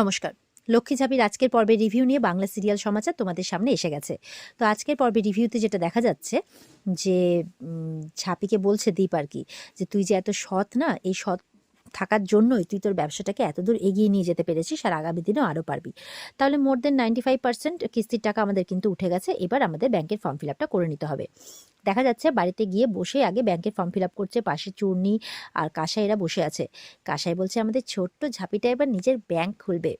নমস্কার। লক্ষ্মী ঝাপির আজকের পর্বের রিভিউ নিয়ে বাংলা সিরিয়াল সমাচার তোমাদের সামনে এসে গেছে। তো আজকের পর্বের রিভিউতে যেটা দেখা যাচ্ছে, যে ঝাপিকে বলছে দীপ আর কি, যে, তুই যে এত সৎ না, এই সৎ থাকার জন্যই তুই তোর ব্যবসাটাকে এতদূর এগিয়ে নিয়ে যেতে পেরেছিস আর আগামী দিনেও আরও পারবি। তাহলে more than ninety five percent কিস্তির টাকা আমাদের কিন্তু উঠে গেছে, এবার আমাদের ব্যাংকের ফর্ম ফিল আপটা করে নিতে হবে। দেখা যাচ্ছে বাড়িতে গিয়ে বসে আগে ব্যাংকের ফর্ম ফিল আপ করছে, পাশে চূর্ণি আর কাসাইরা বসে আছে। কাসাই বলছে, আমাদের ছোট্ট ঝাঁপিটা এবার নিজের ব্যাংক খুলবে।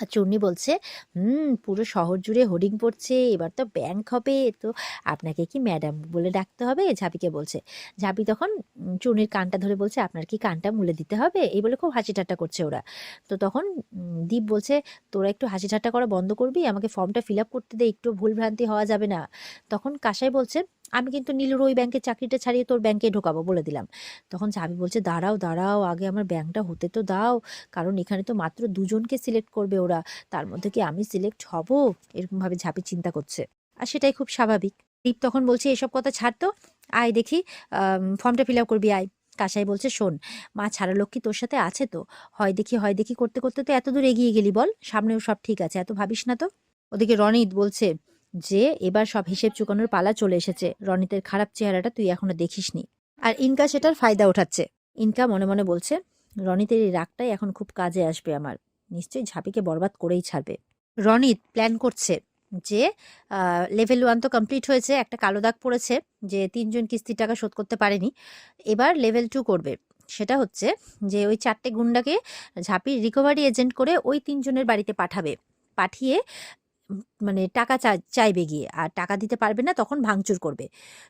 আর চূর্ণি বলছে, হুম, পুরো শহর জুড়ে হোর্ডিং পড়ছে, এবার তো ব্যাংক হবে, তো আপনাকে কি ম্যাডাম বলে ডাকতে হবে? ঝাপিকে বলছে। ঝাপি তখন চূর্ণির কানটা ধরে বলছে, আপনার কি কানটা মুলে দিতে হবে? এই বলে খুব হাসি ঠাট্টা করছে ওরা। তো তখন দীপ বলছে, তোরা একটু হাসি ঠাট্টা করা বন্ধ করবি, আমাকে ফর্মটা ফিল আপ করতে দে, একটু ভুলভ্রান্তি হওয়া যাবে না। তখন কাসাই বলছে আমি কিন্তু নীলুর ওই ব্যাংকের চাকরিটা ছাড়িয়ে তোর ব্যাংকে ঢোকাবো বলে দিলাম। তখন ঝাপি বলছে, দাঁড়াও দাঁড়াও, আগে আমার ব্যাংকটা হতে তো দাও, কারণ এখানে তো মাত্র দুজনকে সিলেক্ট করবে ওরা। তার মধ্যে কি আমি সিলেক্ট হব? এরকম ভাবে ঝাঁপি চিন্তা করছে। আর সেটাই খুব স্বাভাবিক। দীপ তখন বলছে, এসব কথা ছাড় তো। আয় দেখি ফর্মটা ফিল আপ করবি, আয়। কাসাই বলছে, শোন, মা ছাড়া লক্ষ্মী তোর সাথে আছে তো? হয় দেখি হয় দেখি, করতে করতে তো এত দূর এগিয়ে গেলি বল। সামনেও সব ঠিক আছে, এত ভাবিস না তো? ওদিকে রনিত বলছে যে এবার সব হিসেব চুকানোর পালা চলে এসেছে। রনিতের খারাপ চেহারাটা তুই এখনও দেখিসনি। আর ইনকা সেটার ফায়দা উঠাচ্ছে ইনকা মনে মনে বলছে, রনিতের এই রাগটাই এখন খুব কাজে আসবে আমার। নিশ্চয়ই ঝাঁপিকে বরবাদ করেই ছাড়বে। রনিত প্ল্যান করছে যে লেভেল ওয়ান তো কমপ্লিট হয়েছে, একটা কালো দাগ পড়েছে, যে তিনজন কিস্তির টাকা শোধ করতে পারেনি। এবার লেভেল টু করবে। সেটা হচ্ছে যে ওই চারটে গুন্ডাকে ঝাঁপির রিকভারি এজেন্ট করে ওই তিনজনের বাড়িতে পাঠাবে। পাঠিয়ে মানে টাকা চাইবে গিয়ে। আর টাকা দিতে পারবে না, তখন ভাঙচুর করবে।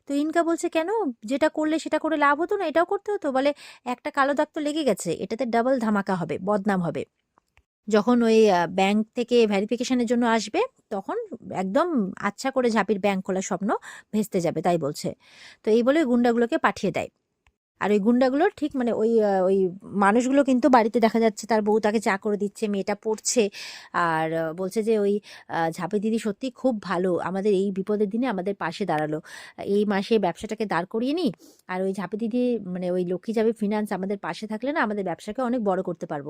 তো ইনকা বলছে, কেন? যেটা করলে সেটা করে লাভ হতো না, এটাও করতে হতো? বলে, একটা কালো দাগ তো লেগে গেছে, এটাতে ডাবল ধামাকা হবে, বদনাম হবে। যখন ওই ব্যাংক থেকে ভেরিফিকেশনের জন্য আসবে, তখন একদম আচ্ছা করে ঝাঁপির ব্যাংক খোলার স্বপ্ন ভেস্তে যাবে, তাই বলছে। তো এই বলে গুন্ডাগুলোকে পাঠিয়ে দেয়। আর ওই গুন্ডাগুলোর ঠিক মানে ওই ওই মানুষগুলো কিন্তু বাড়িতে দেখা যাচ্ছে, তার বউ তাকে চা করে দিচ্ছে, মেয়েটা পড়ছে। আর বলছে যে ওই ঝাঁপি দিদি সত্যি খুব ভালো, আমাদের এই বিপদের দিনে আমাদের পাশে দাঁড়াল। এই মাসে ব্যবসাটাকে দাঁড় করিয়ে নিই, আর ওই ঝাঁপি দিদি মানে ওই লক্ষ্মী ঝাঁপি ফিনান্স আমাদের পাশে থাকলে না আমাদের ব্যবসাকে অনেক বড় করতে পারব।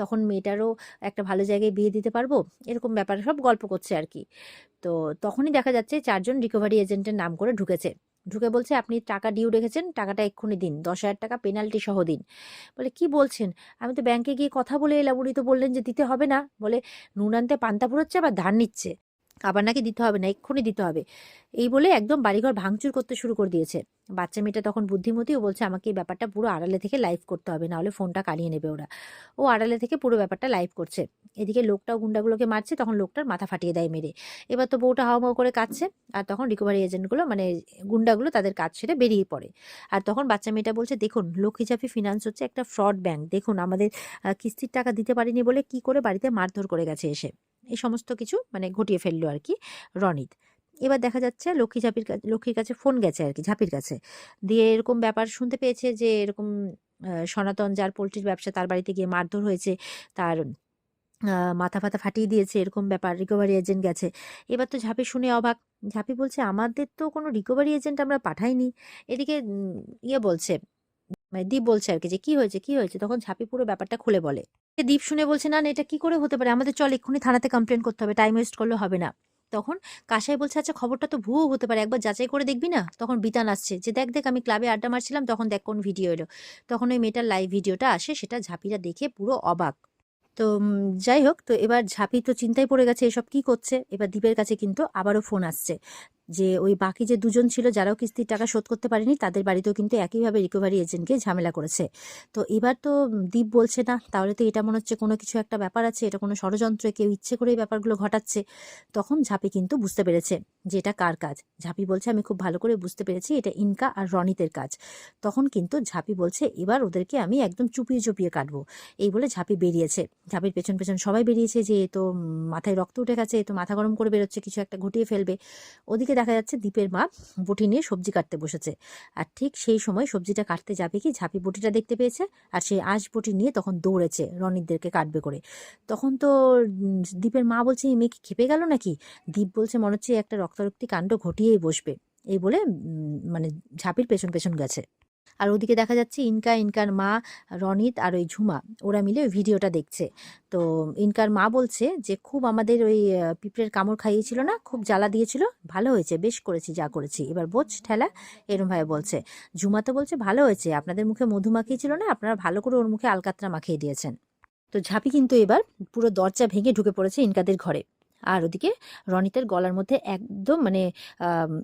তখন মেয়েটারও একটা ভালো জায়গায় বিয়ে দিতে পারব, এরকম ব্যাপারে সব গল্প করছে আর কি। তো তখনই দেখা যাচ্ছে চারজন রিকভারি এজেন্টের নাম করে ঢুকেছে। ঢুকে বলছে, আপনি টাকা ডিউ রেখেছেন, টাকাটা এক্ষুনি দিন, দশ হাজার টাকা পেনাল্টি সহ দিন। বলে, কি বলছেন? আমি তো ব্যাংকে গিয়ে কথা বলে এলাম উনি তো বললেন যে দিতে হবে না। বলে, নুন আনতে পান্তা পুরোচ্ছে আবার ধার নিচ্ছে। আবার নাকি দিতে হবে না, এক্ষুনি দিতে হবে। এই বলে একদম বাড়িঘর ভাঙচুর করতে শুরু করে দিয়েছে। বাচ্চা মেয়েটা তখন বুদ্ধিমতী ও বলছে, আমাকে এই ব্যাপারটা পুরো আড়ালে থেকে লাইভ করতে হবে, নাহলে ফোনটা কাড়িয়ে নেবে ওরা। ও আড়ালে থেকে পুরো ব্যাপারটা লাইভ করছে। এদিকে লোকটাও গুন্ডাগুলোকে মারছে, তখন লোকটার মাথা ফাটিয়ে দেয় মেরে। এবার তো বউটা হাওয়া করে কাঁদছে, আর তখন রিকভারি এজেন্টগুলো মানে গুন্ডাগুলো তাদের কাজ ছেড়ে বেরিয়ে পড়ে। আর তখন বাচ্চা মেয়েটা বলছে, দেখুন লক্ষ্মী ঝাঁপি ফিনান্স হচ্ছে একটা ফ্রড ব্যাংক দেখুন আমাদের কিস্তির টাকা দিতে পারিনি বলে কি করে বাড়িতে মারধর করে গেছে এসে। এই সমস্ত কিছু মানে ঘটিয়ে ফেলল আর কি রনিত। এবার দেখা যাচ্ছে লক্ষ্মী ঝাঁপির কাছে লক্ষ্মীর কাছে ফোন গেছে আর কি ঝাঁপির কাছে। দিয়ে এরকম ব্যাপার শুনতে পেয়েছে যে এরকম সনাতন যার পোলট্রির ব্যবসা তার বাড়িতে গিয়ে মারধর হয়েছে, তার মাথা ফাথা ফাটিয়ে দিয়েছে, এরকম ব্যাপার রিকভারি এজেন্ট গেছে। এবার তো ঝাঁপি শুনে অবাক, ঝাঁপি বলছে, আমাদের তো কোনো রিকভারি এজেন্ট আমরা পাঠাইনি। এদিকে ইয়ে বলছে মানে দীপ বলছে আর কি যে, কি হয়েছে কি হয়েছে? তখন ঝাঁপি পুরো ব্যাপারটা খুলে বলে। দীপ শুনে বলছে, না এটা কি করে হতে পারে? আমাদের চল, এক্ষুনি থানাতে কমপ্লেন করতে হবে টাইম ওয়েস্ট করলে হবে না। তখন কাসাই বলছে আচ্ছা খবরটা তো ভুয়ো হতে পারে, একবার যাচাই করে দেখবি না? তখন বিতান আসছে, যে দেখ দেখ, আমি ক্লাবে আড্ডা মারছিলাম, তখন দেখ কোন ভিডিও এলো। তখন ওই মেয়েটার লাইভ ভিডিওটা আসে, সেটা ঝাঁপিরা দেখে পুরো অবাক। তো যাই হোক, তো এবার ঝাঁপি তো চিন্তায় পড়ে গেছে, এসব কি করছে? এবার দীপের কাছে কিন্তু আবারও ফোন আসছে। যে ওই বাকি যে দুজন ছিল যারাও কিস্তির টাকা শোধ করতে পারেনি, তাদের বাড়িতেও কিন্তু একইভাবে রিকভারি এজেন্টকে ঝামেলা করেছে। তো এবার তো দ্বীপ বলছে না, তাহলে তো এটা মনে হচ্ছে কোনো কিছু একটা ব্যাপার আছে, এটা কোনো ষড়যন্ত্রে কেউ ইচ্ছে করে এই ব্যাপারগুলো ঘটাচ্ছে। তখন ঝাঁপি কিন্তু বুঝতে পেরেছে যে এটা কার কাজ। ঝাঁপি বলছে, আমি খুব ভালো করে বুঝতে পেরেছি, এটা ইনকা আর রনিতের কাজ। তখন কিন্তু ঝাঁপি বলছে, এবার ওদেরকে আমি একদম চুপিয়ে চুপিয়ে কাটবো। এই বলে ঝাঁপি বেরিয়েছে। ঝাঁপির পেছন পেছন সবাই বেরিয়েছে যে তো মাথায় রক্ত উঠে গেছে তো মাথা গরম করে বেরোচ্ছে, কিছু একটা ঘটিয়ে ফেলবে। ওদিকে দেখা যাচ্ছে দীপের মা বটি নিয়ে সবজি কাটতে বসেছে। আর ঠিক সেই সময় সবজিটা কাটতে যাবে কি? ঝাঁপি বটিটা দেখতে পেয়েছে? আর সেই আঁশ বটি নিয়ে তখন দৌড়েছে রনিতদেরকে কাটবে করে। তখন তো দ্বীপের মা বলছে, এই মেয়ে কি খেপে গেল নাকি? দীপ বলছে, মনে হচ্ছে একটা রক্তারক্তি কাণ্ড ঘটিয়েই বসবে। এই বলে মানে ঝাঁপির পেছন পেছন গেছে। আর ওদিকে দেখা যাচ্ছে ইনকা, ইনকার মা রনিত আর ওই ঝুমা, ওরা মিলে ওই ভিডিওটা দেখছে। তো ইনকার মা বলছে যে, খুব আমাদের ওই পিঁপড়ের কামড় খাইয়েছিল না, খুব জ্বালা দিয়েছিল, ভালো হয়েছে, বেশ করেছি, যা করেছি। এবার বোঝ, ঠেলা এরমভাবে বলছে। ঝুমা তো বলছে, ভালো হয়েছে, আপনাদের মুখে মধু মাখিয়েছিল না, আপনারা ভালো করে ওর মুখে আলকাতরা মাখিয়ে দিয়েছেন। তো ঝাঁপি কিন্তু এবার পুরো দরজা ভেঙে ঢুকে পড়েছে ইনকাদের ঘরে। আর ওদিকে রনিতের গলার মধ্যে একদম মানে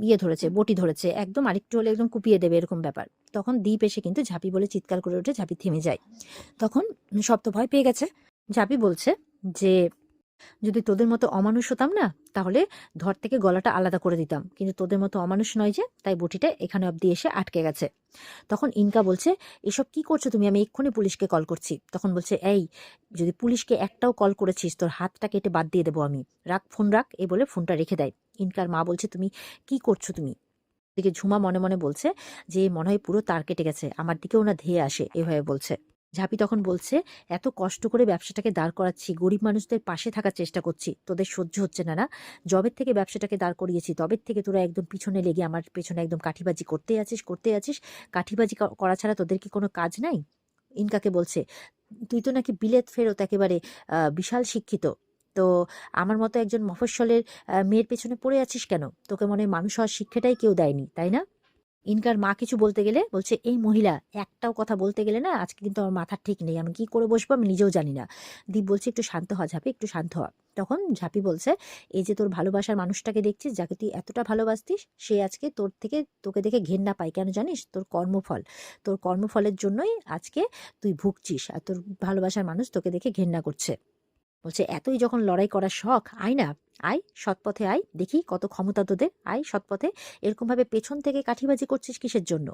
ইয়ে ধরেছে, বটি ধরেছে, একদম আরেকটু হলে একদম কুপিয়ে দেবে এরকম ব্যাপার। তখন দ্বীপ এসে কিন্তু ঝাঁপি বলে চিৎকার করে ওঠে, ঝাঁপি থেমে যায়। তখন সব তো ভয় পেয়ে গেছে। ঝাঁপি বলছে যে যদি তোদের মতো অমানুষ হতাম না, তাহলে ধর থেকে গলাটা আলাদা করে দিতাম। কিন্তু তোদের মতো অমানুষ নয় যে, তাই বটিটা এখানে অবধি এসে আটকে গেছে। তখন ইনকা বলছে, এসব কি করছ তুমি? আমি এক্ষুনি পুলিশকে কল করছি। তখন বলছে, এই, যদি পুলিশকে একটাও কল করেছিস, তোর হাতটা কেটে বাদ দিয়ে দেবো আমি। রাখ, ফোন রাখ। এ বলে ফোনটা রেখে দেয়। ইনকার মা বলছে, তুমি কি করছ তুমি? দিকে ঝুমা মনে মনে বলছে যে, মনে হয় পুরো তার কেটে গেছে। আমার দিকেও না ধেয়ে আসে, এভাবে বলছে। ঝাঁপি তখন বলছে, এত কষ্ট করে ব্যবসাটাকে দাঁড় করাচ্ছি, গরিব মানুষদের পাশে থাকার চেষ্টা করছি। তোদের সহ্য হচ্ছে না না। জবের থেকে ব্যবসাটাকে দাঁড় করিয়েছি, তবের থেকে তোরা একদম পিছনে লেগে আমার পেছনে একদম কাঠিবাজি করতে আছিস করতে আছিস। কাঠিবাজি করা ছাড়া তোদের কি কোনো কাজ নাই? ইনকাকে বলছে, তুই তো নাকি বিলেত ফেরত একেবারে বিশাল শিক্ষিত। তো আমার মতো একজন মফস্বলের মেয়ের পেছনে পড়ে আছিস কেন? তোকে মনে হয় মানুষ হওয়ার শিক্ষাটাই কেউ দেয়নি, তাই না? ইনকার মা কিছু বলতে গেলে বলছে, এই মহিলা, একটাও কথা বলতে গেলে না আজকে কিন্তু আমার মাথা ঠিক নেই, আমি কি করে বসবো আমি নিজেও জানি না। দীপ বলছে, একটু শান্ত হ ঝাঁপি, একটু শান্ত হ। তখন ঝাঁপি বলছে, এই যে তোর ভালোবাসার মানুষটাকে দেখছিস, যাকে তুই এতটা ভালোবাসতিস, সে আজকে তোর থেকে, তোকে দেখে ঘেন্না পায়। কেন জানিস? তোর কর্মফল, তোর কর্মফলের জন্যই আজকে তুই ভুগছিস, আর তোর ভালোবাসার মানুষ তোকে দেখে ঘেন্না করছে। বলছে, এতই যখন লড়াই করার শখ, আয় না, আয়, সৎপথে আয়, দেখি কত ক্ষমতা তোদের, আয় সৎপথে, এরকমভাবে পেছন থেকে কাঠিবাজি করছিস কিসের জন্য?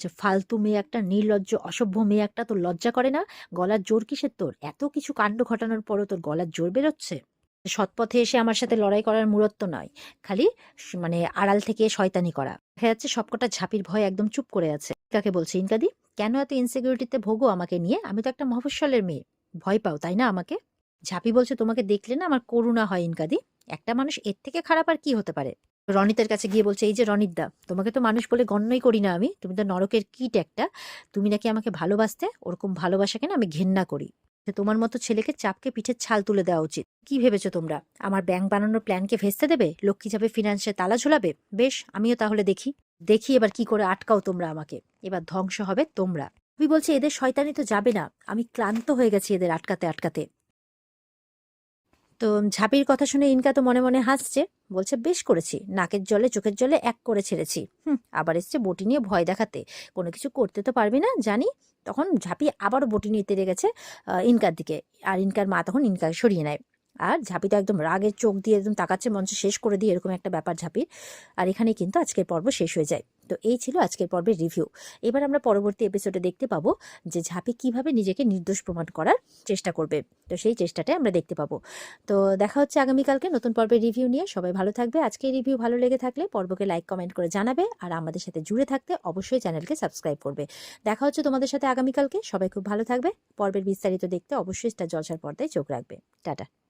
যে ফালতু মেয়ে একটা, নির্লজ্জ, অসভ্য মেয়ে একটা, তোর লজ্জা করে না? গলার জোর কিসের তোর? এত কিছু কাণ্ড ঘটানোর পরও তোর গলার জোর বেরোচ্ছে? সৎপথে এসে আমার সাথে লড়াই করার মূরত্ব নয়, খালি মানে আড়াল থেকে শয়তানি করা। দেখা যাচ্ছে সবকটা ঝাঁপির ভয় একদম চুপ করে আছে। কাকে বলছে, ইনকাদি, কেন এত ইনসিকিউরিটিতে ভোগো আমাকে নিয়ে? আমি তো একটা মফস্বলের মেয়ে। ভয় পাও, তাই না আমাকে? ঝাঁপি বলছে, তোমাকে দেখলে না আমার করুণা হয় ইনকাদি। একটা মানুষ এর থেকে খারাপ আর কি হতে পারে? রনিতের কাছে গিয়ে বলছে, এই যে রনিতদা, তোমাকে তো মানুষ বলে গণ্যই করি না আমি। তুমি তো নরকের কিট একটা। তুমি নাকি আমাকে ভালোবাসতে? ওরকম ভালোবাসাকে না আমি ঘেন্না করি। তোমার মতো ছেলেকে চাপকে পিঠের ছাল তুলে দেওয়া উচিত। কি ভেবেছো তোমরা? আমার ব্যাংক বানানোর প্ল্যানকে ভেস্তে দেবে? লক্ষ্মী যাবে ফিনান্সে তালা ঝোলাবে? বেশ, আমিও তাহলে দেখি। দেখি এবার কি করে আটকাও তোমরা আমাকে। এবার ধ্বংস হবে তোমরা। তুমি বলছে, এদের শয়তানি তো যাবে না। আমি ক্লান্ত হয়ে গেছি এদের আটকাতে আটকাতে। তো ঝাঁপির কথা শুনে ইনকা তো মনে মনে হাসছে। বলছে, বেশ করেছি। নাকের জলে, চোখের জলে এক করে ছেড়েছি। হুম, আবার এসছে বটি নিয়ে ভয় দেখাতে। কোনো কিছু করতে তো পারবি না, জানি? তখন ঝাঁপি আবারও বটি নিয়ে তেড়ে গেছে ইনকার দিকে। আর ইনকার মা তখন ইনকাকে সরিয়ে নেয়। আর ঝাঁপি তো একদম রাগের চোখ দিয়ে একদম তাকাচ্ছে, মঞ্চ শেষ করে দিয়ে এরকম একটা ব্যাপার ঝাঁপির। আর এখানে কিন্তু আজকের পর্ব শেষ হয়ে যায়। তো এই ছিল আজকের পর্বের রিভিউ এবার আমরা পরবর্তী এপিসোডে দেখতে পাবো যে ঝাঁপি কীভাবে নিজেকে নির্দোষ প্রমাণ করার চেষ্টা করবে। তো সেই চেষ্টাটাই আমরা দেখতে পাবো। তো দেখা হচ্ছে আগামীকালকে নতুন পর্বের রিভিউ নিয়ে। সবাই ভালো থাকবে। আজকে রিভিউ ভালো লেগে থাকলে পর্বকে লাইক কমেন্ট করে জানাবে। আর আমাদের সাথে জুড়ে থাকতে অবশ্যই চ্যানেলকে সাবস্ক্রাইব করবে। দেখা হচ্ছে তোমাদের সাথে আগামীকালকে। সবাই খুব ভালো থাকবে। পর্বের বিস্তারিত দেখতে অবশ্যই স্টার জলসার পর্দায় চোখ রাখবে। টাটা।